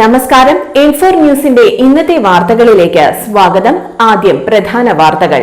നമസ്കാരം. ഇൻഫോർ ന്യൂസിന്റെ ഇന്നത്തെ വാർത്തകളിലേക്ക് സ്വാഗതം. ആദ്യം പ്രധാന വാർത്തകൾ.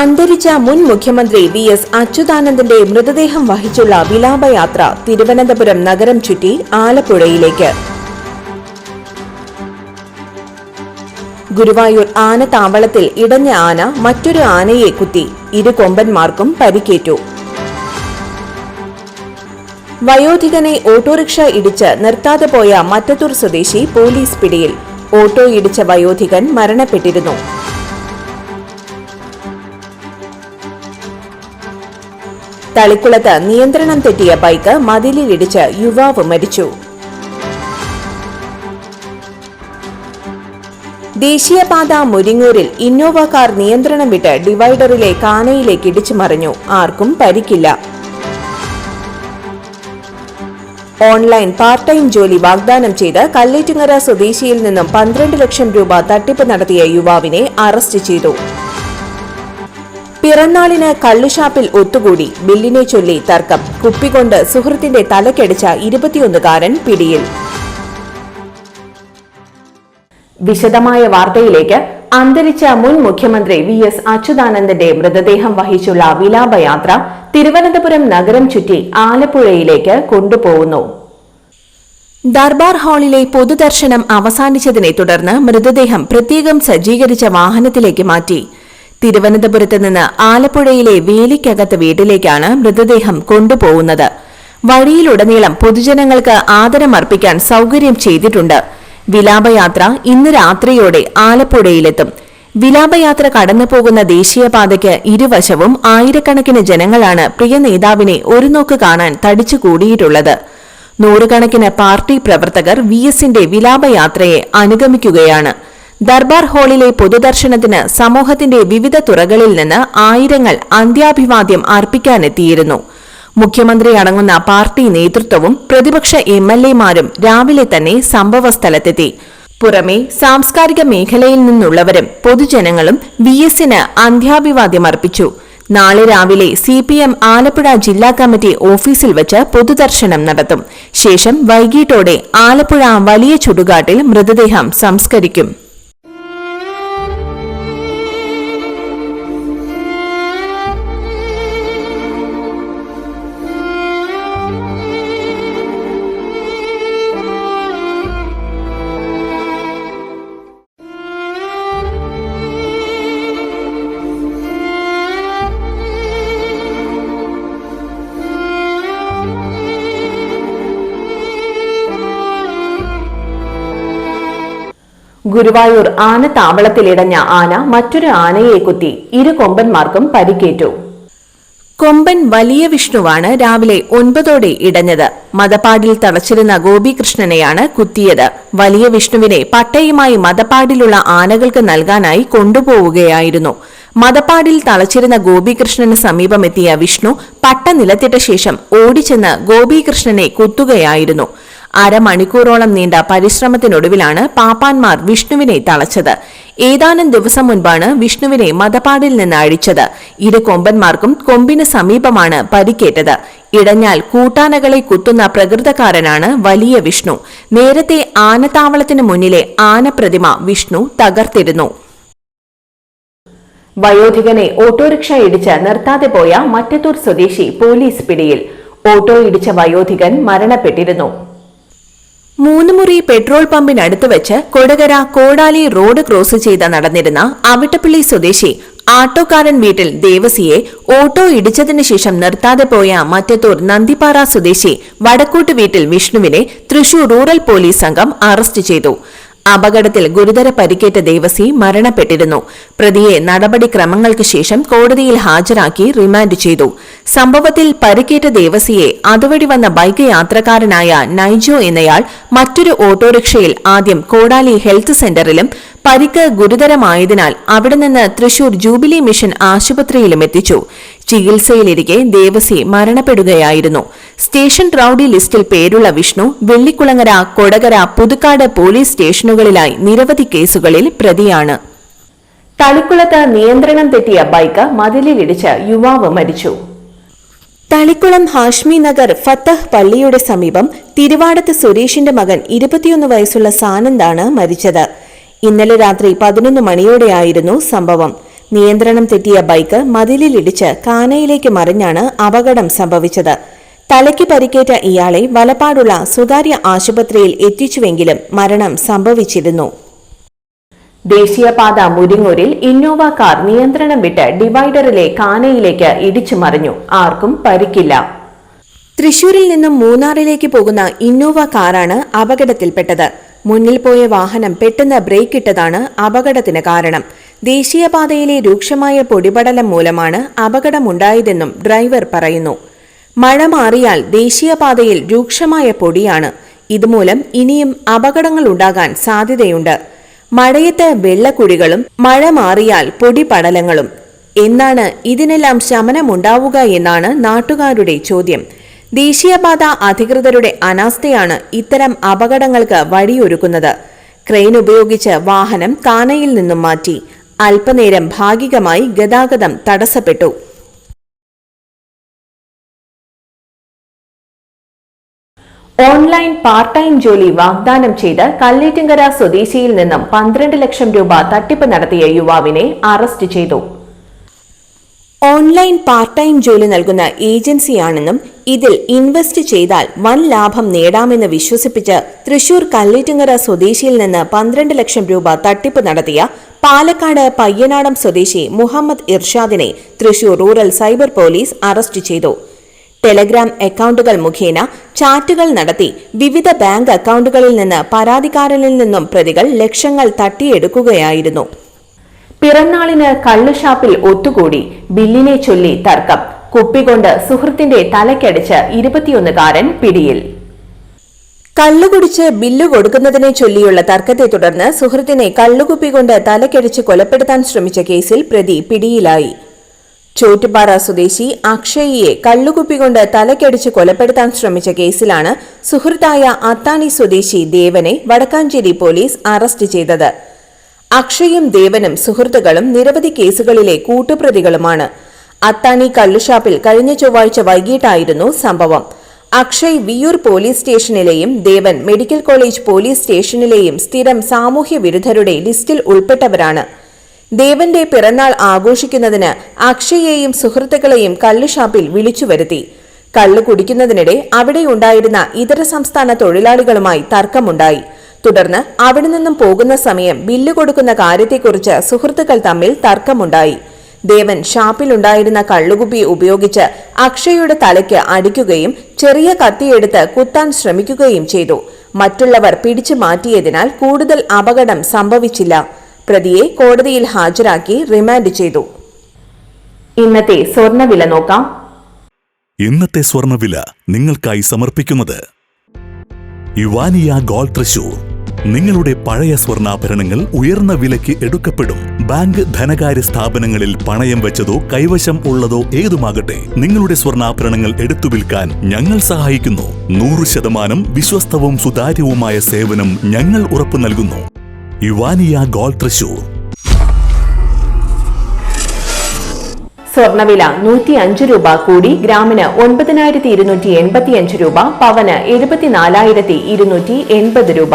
അന്തരിച്ച മുൻ മുഖ്യമന്ത്രി വി എസ് അച്യുതാനന്ദന്റെ മൃതദേഹം വഹിച്ചുള്ള വിലാപയാത്ര തിരുവനന്തപുരം നഗരം ചുറ്റി ആലപ്പുഴയിലേക്ക്. ഗുരുവായൂർ ആനത്താവളത്തിൽ ഇടഞ്ഞ ആന മറ്റൊരു ആനയെ കുത്തി. ഇരു കൊമ്പന്മാർക്കും പരിക്കേറ്റു. വയോധികനെ ഓട്ടോറിക്ഷ ഇടിച്ച് നിർത്താതെ പോയ മറ്റത്തൂർ സ്വദേശി പോലീസ് പിടിയിൽ. ഓട്ടോ ഇടിച്ച വയോധികൻ മരണപ്പെട്ടിരുന്നു. തളിക്കുളത്ത് നിയന്ത്രണം തെറ്റിയ ബൈക്ക് മതിലിലിടിച്ച് യുവാവ് മരിച്ചു. ദേശീയപാത മുരിങ്ങൂരിൽ ഇന്നോവ കാർ നിയന്ത്രണം വിട്ട് ഡിവൈഡറിലെ കാനയിലേക്ക് ഇടിച്ചു മറിഞ്ഞു. ആർക്കും പരിക്കില്ല. ഓൺലൈൻ പാർട്ട് ടൈം ജോലി വാഗ്ദാനം ചെയ്ത് കല്ലേറ്റുങ്ങര സ്വദേശിയിൽ നിന്നും പന്ത്രണ്ട് ലക്ഷം രൂപ തട്ടിപ്പ് നടത്തിയ യുവാവിനെ അറസ്റ്റ് ചെയ്തു. പിറന്നാളിന് കള്ളുഷാപ്പിൽ ഒത്തുകൂടി ബില്ലിനെ ചൊല്ലി തർക്കം. കുപ്പികൊണ്ട് സുഹൃത്തിന്റെ തലക്കടിച്ച ഇരുപത്തിയൊന്നുകാരൻ പിടിയിൽ. വിശദമായ വാർത്തയിലേക്ക് അന്തരിച്ച മുൻ മുഖ്യമന്ത്രി വി എസ് അച്യുതാനന്ദന്റെ മൃതദേഹം വഹിച്ചുള്ള വിലാപയാത്ര തിരുവനന്തപുരം നഗരം ചുറ്റി ആലപ്പുഴയിലേക്ക് കൊണ്ടുപോകുന്നു. ദർബാർ ഹാളിലെ പൊതുദർശനം അവസാനിച്ചതിനെ തുടർന്ന് മൃതദേഹം പ്രത്യേകം സജ്ജീകരിച്ച വാഹനത്തിലേക്ക് മാറ്റി. തിരുവനന്തപുരത്ത് നിന്ന് ആലപ്പുഴയിലെ വേലിക്കകത്ത് വീട്ടിലേക്കാണ് മൃതദേഹം കൊണ്ടുപോകുന്നത്. വഴിയിലുടനീളം പൊതുജനങ്ങൾക്ക് ആദരമർപ്പിക്കാൻ സൗകര്യം ചെയ്തിട്ടുണ്ട്. വിലാപയാത്ര ഇന്ന് രാത്രിയോടെ ആലപ്പുഴയിലെത്തും. വിലാപയാത്ര കടന്നുപോകുന്ന ദേശീയപാതയ്ക്ക് ഇരുവശവും ആയിരക്കണക്കിന് ജനങ്ങളാണ് പ്രിയ നേതാവിനെ ഒരു നോക്ക് കാണാൻ തടിച്ചുകൂടിയിട്ടുള്ളത്. നൂറുകണക്കിന് പാർട്ടി പ്രവർത്തകർ വി എസിന്റെ വിലാപയാത്രയെ അനുഗമിക്കുകയാണ്. ദർബാർ ഹാളിലെ പൊതുദർശനത്തിന് സമൂഹത്തിന്റെ വിവിധ തുറകളിൽ നിന്ന് ആയിരങ്ങൾ അന്ത്യാഭിവാദ്യം അർപ്പിക്കാനെത്തിയിരുന്നു. മുഖ്യമന്ത്രി അടങ്ങുന്ന പാർട്ടി നേതൃത്വവും പ്രതിപക്ഷ എം എൽ എമാരും രാവിലെ തന്നെ സംഭവസ്ഥലത്തെത്തി. പുറമെ സാംസ്കാരിക മേഖലയിൽ നിന്നുള്ളവരും പൊതുജനങ്ങളും വി എസിന് അന്ത്യാഭിവാദ്യം അർപ്പിച്ചു. നാളെ രാവിലെ സി പി എം ആലപ്പുഴ ജില്ലാ കമ്മിറ്റി ഓഫീസിൽ വച്ച് പൊതുദർശനം നടത്തും. ശേഷം വൈകിട്ടോടെ ആലപ്പുഴ വലിയ ചുടുകാട്ടിൽ മൃതദേഹം സംസ്കരിക്കും. ഗുരുവായൂർ ആന താവളത്തിലിടഞ്ഞ ആന മറ്റൊരു ആനയെ കുത്തി ഇരു കൊമ്പന്മാർക്കും പരിക്കേറ്റു. കൊമ്പൻ വലിയ വിഷ്ണുവാണ് രാവിലെ ഒൻപതോടെ ഇടഞ്ഞത്. മതപ്പാടിൽ തളച്ചിരുന്ന ഗോപികൃഷ്ണനെയാണ് കുത്തിയത്. വലിയ വിഷ്ണുവിനെ പട്ടയുമായി മതപ്പാടിലുള്ള ആനകൾക്ക് നൽകാനായി കൊണ്ടുപോവുകയായിരുന്നു. മതപ്പാടിൽ തളച്ചിരുന്ന ഗോപികൃഷ്ണന് സമീപമെത്തിയ വിഷ്ണു പട്ട നിലത്തിട്ട ശേഷം ഓടിച്ചെന്ന് ഗോപികൃഷ്ണനെ കുത്തുകയായിരുന്നു. അരമണിക്കൂറോളം നീണ്ട പരിശ്രമത്തിനൊടുവിലാണ് പാപ്പാന്മാർ വിഷ്ണുവിനെ തളച്ചത്. ഏതാനും ദിവസം മുൻപാണ് വിഷ്ണുവിനെ മതപ്പാടിൽ നിന്ന് അഴിച്ചത്. ഇരു കൊമ്പന്മാർക്കും കൊമ്പിന് സമീപമാണ് പരിക്കേറ്റത്. ഇടഞ്ഞാൽ കൂട്ടാനകളെ കുത്തുന്ന പ്രകൃതക്കാരനാണ് വലിയ വിഷ്ണു. നേരത്തെ ആനത്താവളത്തിന് മുന്നിലെ ആനപ്രതിമ വിഷ്ണു തകർത്തിരുന്നു. വയോധികനെ ഓട്ടോറിക്ഷ ഇടിച്ച് നിർത്താതെ പോയ മറ്റത്തൂർ സ്വദേശി പോലീസ് പിടിയിൽ. ഓട്ടോ ഇടിച്ച വയോധികൻ മരണപ്പെട്ടിരുന്നു. മൂന്നുമുറി പെട്രോൾ പമ്പിനടുത്ത് വെച്ച് കൊടകര കോടാലി റോഡ് ക്രോസ് ചെയ്ത് നടന്നിരുന്ന അവിട്ടപ്പള്ളി സ്വദേശി ആട്ടോക്കാരൻ വീട്ടിൽ ദേവസിയെ ഓട്ടോ ഇടിച്ചതിനു ശേഷം നിർത്താതെ പോയ മറ്റത്തൂർ നന്ദിപ്പാറ സ്വദേശി വടക്കോട്ട് വീട്ടിൽ വിഷ്ണുവിനെ തൃശൂർ റൂറൽ പോലീസ് സംഘം അറസ്റ്റ് ചെയ്തു. അപകടത്തിൽ ഗുരുതര പരിക്കേറ്റ ദേവസി മരണപ്പെട്ടിരുന്നു. പ്രതിയെ നടപടിക്രമങ്ങൾക്ക് ശേഷം കോടതിയിൽ ഹാജരാക്കി റിമാൻഡ് ചെയ്തു. സംഭവത്തിൽ പരിക്കേറ്റ ദേവസിയെ അതുവഴി വന്ന ബൈക്ക് യാത്രക്കാരനായ നൈജോ എന്നയാൾ മറ്റൊരു ഓട്ടോറിക്ഷയിൽ ആദ്യം കോടാലി ഹെൽത്ത് സെന്ററിലും പരിക്ക് ഗുരുതരമായതിനാൽ അവിടെ നിന്ന് തൃശൂർ ജൂബിലി മിഷൻ ആശുപത്രിയിലും എത്തിച്ചു. ചികിത്സയിലിരിക്കെ ദേവസി മരണപ്പെടുകയായിരുന്നു. സ്റ്റേഷൻ റൌഡി ലിസ്റ്റിൽ പേരുള്ള വിഷ്ണു വെള്ളിക്കുളങ്ങര കൊടകര പുതുക്കാട് പോലീസ് സ്റ്റേഷനുകളിലായി നിരവധി കേസുകളിൽ പ്രതിയാണ്. തളിക്കുളത്ത് നിയന്ത്രണം തെറ്റിയ ബൈക്ക് മതിലിലിടിച്ച് യുവാവ് മരിച്ചു. തളിക്കുളം ഹാഷ്മി നഗർ ഫത്തഹ് പള്ളിയുടെ സമീപം തിരുവാടത്ത് സുരേഷിന്റെ മകൻ ഇരുപത്തിയൊന്ന് വയസ്സുള്ള സാനന്ദാണ് മരിച്ചത്. ഇന്നലെ രാത്രി പതിനൊന്ന് മണിയോടെയായിരുന്നു സംഭവം. നിയന്ത്രണം തെറ്റിയ ബൈക്ക് മതിലിലിടിച്ച് കാനയിലേക്ക് മറിഞ്ഞാണ് അപകടം സംഭവിച്ചത്. തലയ്ക്ക് പരിക്കേറ്റ ഇയാളെ വലപ്പാടുള്ള സ്വകാര്യ ആശുപത്രിയിൽ എത്തിച്ചുവെങ്കിലും മരണം സംഭവിച്ചിരുന്നു. ദേശീയപാത മുരിങ്ങൂരിൽ ഇന്നോവ കാർ നിയന്ത്രണം വിട്ട് ഡിവൈഡറിലെ കാനയിലേക്ക് ഇടിച്ചു മറിഞ്ഞു. ആർക്കും പരിക്കില്ല. തൃശൂരിൽ നിന്നും മൂന്നാറിലേക്ക് പോകുന്ന ഇന്നോവ കാറാണ് അപകടത്തിൽപ്പെട്ടത്. മുന്നിൽ പോയ വാഹനം പെട്ടെന്ന് ബ്രേക്ക് ഇട്ടതാണ് അപകടത്തിന് കാരണം. ദേശീയപാതയിലെ രൂക്ഷമായ പൊടിപടലം മൂലമാണ് അപകടമുണ്ടായതെന്നും ഡ്രൈവർ പറയുന്നു. മഴ മാറിയാൽ ദേശീയപാതയിൽ രൂക്ഷമായ പൊടിയാണ്. ഇതുമൂലം ഇനിയും അപകടങ്ങൾ ഉണ്ടാകാൻ സാധ്യതയുണ്ട്. മഴയത്ത് വെള്ളക്കുഴികളും മഴ മാറിയാൽ പൊടിപടലങ്ങളും. എന്നാണ് ഇതിനെല്ലാം ശമനമുണ്ടാവുക എന്നാണ് നാട്ടുകാരുടെ ചോദ്യം. ദേശീയപാത അധികൃതരുടെ അനാസ്ഥയാണ് ഇത്തരം അപകടങ്ങൾക്ക് വഴിയൊരുക്കുന്നത്. ക്രെയിൻ ഉപയോഗിച്ച് വാഹനം താനയിൽ നിന്നും മാറ്റി അല്പനേരം ഭാഗികമായി ഗതാഗതം തടസ്സപ്പെട്ടു. ഓൺലൈൻ പാർട്ട് ടൈം ജോലി വാഗ്ദാനം ചെയ്ത് കല്ലേറ്റിങ്കര സ്വദേശിയിൽ നിന്നും പന്ത്രണ്ട് ലക്ഷം രൂപ തട്ടിപ്പ് നടത്തിയ യുവാവിനെ അറസ്റ്റ് ചെയ്തു. ഓൺലൈൻ പാർട്ട് ടൈം ജോലി നൽകുന്ന ഏജൻസിയാണെന്നും ഇതിൽ ഇൻവെസ്റ്റ് ചെയ്താൽ വൻ ലാഭം നേടാമെന്ന് വിശ്വസിപ്പിച്ച് തൃശൂർ കല്ലേറ്റുങ്ങര സ്വദേശിയിൽ നിന്ന് പന്ത്രണ്ട് ലക്ഷം രൂപ തട്ടിപ്പ് നടത്തിയ പാലക്കാട് പയ്യനാടം സ്വദേശി Muhammad ഇർഷാദിനെ Thrissur rural cyber police arrest ചെയ്തു. ടെലഗ്രാം അക്കൗണ്ടുകൾ മുഖേന ചാറ്റുകൾ നടത്തി വിവിധ ബാങ്ക് അക്കൗണ്ടുകളിൽ നിന്ന് പരാതിക്കാരനിൽ നിന്നും പ്രതികൾ ലക്ഷങ്ങൾ തട്ടിയെടുക്കുകയായിരുന്നു. പിറന്നാളിന് കള്ളുഷാപ്പിൽ ഒത്തുകൂടി ബില്ലിനെ ചൊല്ലി തർക്കം. കുപ്പികൊണ്ട് സുഹൃത്തിന്റെ തലക്കടിച്ച് ഇരുപത്തിയൊന്നുകാരൻ പിടിയിൽ. കള്ളുകുടിച്ച് ബില്ല് കൊടുക്കുന്നതിനെ ചൊല്ലിയുള്ള തർക്കത്തെ തുടർന്ന് സുഹൃത്തിനെ കള്ളുകുപ്പി കൊണ്ട് തലക്കടിച്ച് കൊലപ്പെടുത്താൻ ശ്രമിച്ച കേസിൽ പ്രതി പിടിയിലായി. ചോറ്റുപാറ സ്വദേശി അക്ഷയിയെ കള്ളുകുപ്പി കൊണ്ട് തലക്കടിച്ച് കൊലപ്പെടുത്താൻ ശ്രമിച്ച കേസിലാണ് സുഹൃത്തായ അത്താണി സ്വദേശി ദേവനെ വടക്കാഞ്ചേരി പോലീസ് അറസ്റ്റ് ചെയ്തത്. അക്ഷയും ദേവനും സുഹൃത്തുക്കളും നിരവധി കേസുകളിലെ കൂട്ടുപ്രതികളുമാണ്. അത്താണി കള്ളുഷാപ്പിൽ കഴിഞ്ഞ ചൊവ്വാഴ്ച വൈകിട്ടായിരുന്നു സംഭവം. അക്ഷയ് വിയൂർ പോലീസ് സ്റ്റേഷനിലെയും ദേവൻ മെഡിക്കൽ കോളേജ് പോലീസ് സ്റ്റേഷനിലെയും സ്ഥിരം സാമൂഹ്യ വിരുദ്ധരുടെ ലിസ്റ്റിൽ ഉൾപ്പെട്ടവരാണ്. ദേവന്റെ പിറന്നാൾ ആഘോഷിക്കുന്നതിന് അക്ഷയെയും സുഹൃത്തുക്കളെയും കള്ളുഷാപ്പിൽ വിളിച്ചു വരുത്തി. കള്ളു കുടിക്കുന്നതിനിടെ അവിടെയുണ്ടായിരുന്ന ഇതര സംസ്ഥാന തൊഴിലാളികളുമായി തർക്കമുണ്ടായി. തുടർന്ന് അവിടെ നിന്നും പോകുന്ന സമയം ബില്ല് കൊടുക്കുന്ന കാര്യത്തെക്കുറിച്ച് സുഹൃത്തുക്കൾ തമ്മിൽ തർക്കമുണ്ടായി. ദേവൻ ഷാപ്പിലുണ്ടായിരുന്ന കള്ളുകുപ്പി ഉപയോഗിച്ച് അക്ഷയുടെ തലയ്ക്ക് അടിക്കുകയും ചെറിയ കത്തിയെടുത്ത് കുത്താൻ ശ്രമിക്കുകയും ചെയ്തു. മറ്റുള്ളവർ പിടിച്ചു മാറ്റിയതിനാൽ കൂടുതൽ അപകടം സംഭവിച്ചില്ല. പ്രതിയെ കോടതിയിൽ ഹാജരാക്കി റിമാൻഡ് ചെയ്തു. ഇന്നത്തെ സ്വർണവില നോക്കാം. ഇന്നത്തെ സ്വർണവില നിങ്ങൾക്കായി സമർപ്പിക്കുന്നത് യുവാനിയ ഗോൾഡ് തൃശൂർ. നിങ്ങളുടെ പഴയ സ്വർണാഭരണങ്ങൾ ഉയർന്ന വിലയ്ക്ക് എടുക്കപ്പെടും. ബാങ്ക് ധനകാര്യ സ്ഥാപനങ്ങളിൽ പണയം വെച്ചതോ കൈവശം ഉള്ളതോ ഏതുമാകട്ടെ നിങ്ങളുടെ സ്വർണാഭരണങ്ങൾ എടുത്തു വിൽക്കാൻ ഞങ്ങൾ സഹായിക്കുന്നു. നൂറ് ശതമാനം വിശ്വസ്തവും സുതാര്യവുമായ സേവനം ഞങ്ങൾ ഉറപ്പു നൽകുന്നു. യുവാനിയ ഗോൾഡ് തൃശൂർ. സ്വർണവില നൂറ്റി അഞ്ച് രൂപ കൂടി ഗ്രാമിന് ഒൻപതിനായിരത്തി ഇരുന്നൂറ്റി എൺപത്തിയഞ്ച് രൂപ പവന് എഴുപത്തിനാലായിരത്തി ഇരുന്നൂറ്റി എൺപത് രൂപ.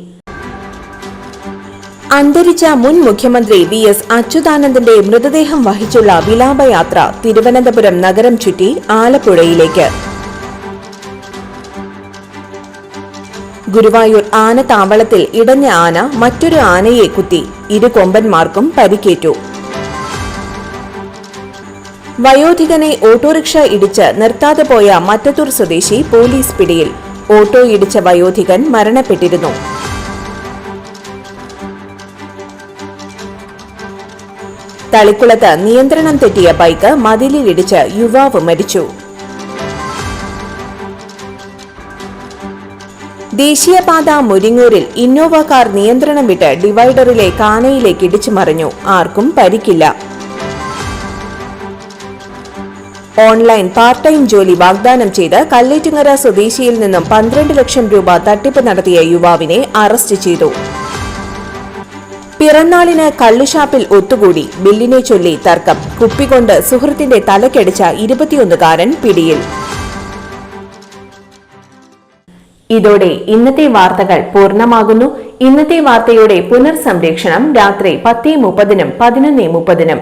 അന്തരിച്ച മുൻ മുഖ്യമന്ത്രി വി എസ് അച്യുതാനന്ദന്റെ മൃതദേഹം വഹിച്ചുള്ള വിലാപയാത്ര തിരുവനന്തപുരം നഗരം ചുറ്റി ആലപ്പുഴയിലേക്ക്. ഗുരുവായൂർ ആനത്താവളത്തിൽ ഇടഞ്ഞ ആന മറ്റൊരു ആനയെ കുത്തി ഇരു കൊമ്പന്മാർക്കും പരിക്കേറ്റു. വയോധികനെ ഓട്ടോറിക്ഷ ഇടിച്ച് നിർത്താതെ പോയ മറ്റത്തൂർ സ്വദേശി പോലീസ് പിടിയിൽ. ഓട്ടോ ഇടിച്ച വയോധികൻ മരണപ്പെട്ടിരുന്നു. തളിക്കുളത്ത് നിയന്ത്രണം തെറ്റിയ ബൈക്ക് മതിലിലിടിച്ച് യുവാവ് മരിച്ചു. ദേശീയപാത മുരിങ്ങൂരിൽ ഇന്നോവ കാർ നിയന്ത്രണം വിട്ട് ഡിവൈഡറിലെ കാനയിലേക്ക് ഇടിച്ചു മറിഞ്ഞു. ആർക്കും പരിക്കില്ല. ഓൺലൈൻ പാർട്ട് ടൈം ജോലി വാഗ്ദാനം ചെയ്ത് കല്ലേറ്റുങ്ങര സ്വദേശിയിൽ നിന്നും പന്ത്രണ്ട് ലക്ഷം രൂപ തട്ടിപ്പ് നടത്തിയ യുവാവിനെ അറസ്റ്റ് ചെയ്തു. പിറന്നാളിന് കള്ളുഷാപ്പിൽ ഒത്തുകൂടി ബില്ലിനെ ചൊല്ലി തർക്കം. കുപ്പികൊണ്ട് സുഹൃത്തിന്റെ തലക്കടിച്ച ഇരുപത്തിയൊന്നുകാരൻ പിടിയിൽ. ഇതോടെ ഇന്നത്തെ വാർത്തകൾ പൂർണമാകുന്നു. ഇന്നത്തെ വാർത്തയുടെ പുനർസംരക്ഷണം രാത്രി പത്തേ മുപ്പതിനും പതിനൊന്നേ മുപ്പതിനും.